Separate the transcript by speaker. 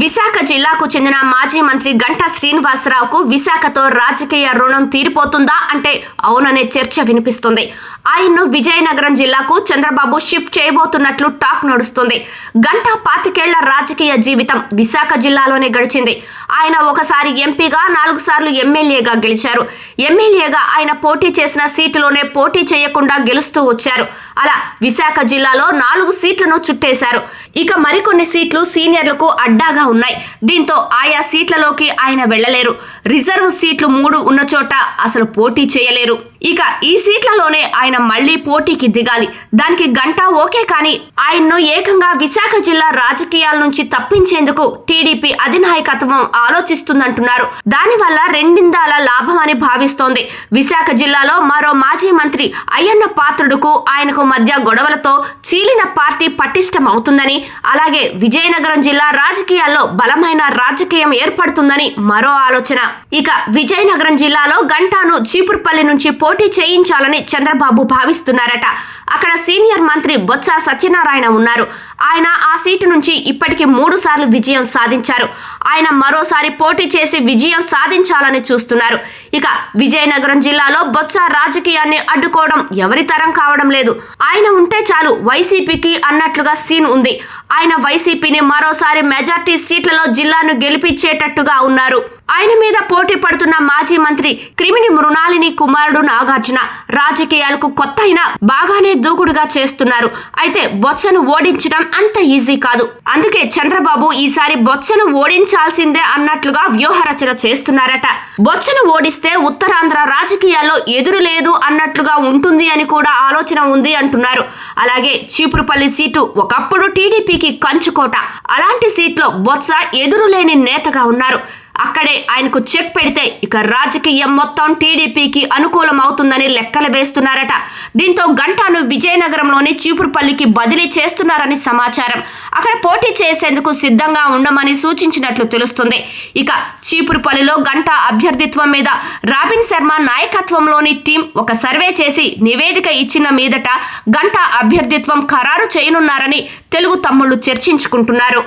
Speaker 1: విశాఖ జిల్లాకు చెందిన మాజీ మంత్రి గంటా శ్రీనివాసరావుకు విశాఖతో రాజకీయ రుణం తీరిపోతుందా అంటే అవుననే చర్చ వినిపిస్తుంది. ఆయన్ను విజయనగరం జిల్లాకు చంద్రబాబు షిఫ్ట్ చేయబోతున్నట్లు టాక్ నడుస్తుంది. గంటా పాతికేళ్ళ రాజకీయ జీవితం విశాఖ జిల్లాలోనే గడిచింది. ఆయన ఒకసారి ఎంపీగా నాలుగు సార్లు ఎమ్మెల్యేగా గెలిచారు. ఎమ్మెల్యేగా ఆయన పోటీ చేసిన సీటులోనే పోటీ చేయకుండా గెలుస్తూ వచ్చారు. అలా విశాఖ జిల్లాలో నాలుగు సీట్లను చుట్టేశారు. ఇక మరికొన్ని సీట్లు సీనియర్లకు అడ్డాగా ఉన్నాయి. దీంతో ఆయా సీట్లలోకి ఆయన వెళ్ళలేరు. రిజర్వ్ సీట్లు మూడు ఉన్న చోట అసలు పోటీ చేయలేరు. ఇక ఈ సీట్లలోనే ఆయన మళ్ళీ పోటీకి దిగాలి. దానికి గంట ఓకే కానీ ఆయన్ను ఏకంగా విశాఖ జిల్లా రాజకీయాల నుంచి తప్పించేందుకు టీడీపీ అధినాయకత్వం ఆలోచిస్తుందంటున్నారు. దానివల్ల రెండిందాల లాభం అని భావిస్తోంది. విశాఖ జిల్లాలో మరో మాజీ మంత్రి అయ్యన్న పాత్రుడుకు ఆయనకు మధ్య గొడవలతో చీలిన పార్టీ పటిష్టం అవుతుందని అలాగే విజయనగరం జిల్లా రాజకీయాల్లో బలమైన రాజకీయం ఏర్పడుతుందని మరో ఆలోచన. ఇక విజయనగరం జిల్లాలో గంటాను చీపురుపల్లి నుంచి పోటీ చేయించాలని చంద్రబాబు భావిస్తున్నారట. అక్కడ సీనియర్ మంత్రి బొత్స సత్యనారాయణ ఉన్నారు. ఆయన ఆ సీటు నుంచి ఇప్పటికి మూడు సార్లు విజయం సాధించారు. ఆయన మరోసారి పోటీ చేసి విజయం సాధించాలని చూస్తున్నారు. ఇక విజయనగరం జిల్లాలో బొత్స రాజకీయాన్ని అడ్డుకోవడం ఎవరి తరం కావడం లేదు. ఆయన ఉంటే చాలు వైసీపీకి అన్నట్లుగా సీన్ ఉంది. ఆయన వైసీపీని మరోసారి మెజార్టీ సీట్లలో జిల్లాను గెలిపించేటట్టుగా ఉన్నారు. ఆయన మీద పోటీ పడుతున్న మాజీ మంత్రి క్రిమిని మృణాలిని కుమారుడు నాగార్జున రాజకీయాలకు కొత్త అయినా బాగానే దూకుడుగా చేస్తున్నారు. అయితే బొత్సను ఓడించడం అంత ఈజీ కాదు. అందుకే చంద్రబాబు ఈసారి బొత్సను ఓడించాల్సిందే అన్నట్లుగా వ్యూహరచన చేస్తున్నారట. బొత్సను ఓడిస్తే ఉత్తరాంధ్ర రాజకీయాల్లో ఎదురు లేదు అన్నట్లుగా ఉంటుంది అని కూడా ఆలోచన ఉంది అంటున్నారు. అలాగే చీపురుపల్లి సీటు ఒకప్పుడు టీడీపీకి కంచుకోట. అలాంటి సీట్లో బొత్స ఎదురులేని నేతగా ఉన్నారు. అక్కడే ఆయనకు చెక్ పెడితే ఇక రాజకీయం మొత్తం టీడీపీకి అనుకూలం అవుతుందని లెక్కలు వేస్తున్నారట. దీంతో గంటాను విజయనగరంలోని చీపురుపల్లికి బదిలీ చేస్తున్నారని సమాచారం. అక్కడ పోటీ చేసేందుకు సిద్ధంగా ఉండమని సూచించినట్లు తెలుస్తుంది. ఇక చీపురుపల్లిలో గంటా అభ్యర్థిత్వం మీద రాబిన్ శర్మ నాయకత్వంలోని టీం ఒక సర్వే చేసి నివేదిక ఇచ్చిన మీదట గంటా అభ్యర్థిత్వం ఖరారు చేయనున్నారని తెలుగు తమ్ముళ్ళు చర్చించుకుంటున్నారు.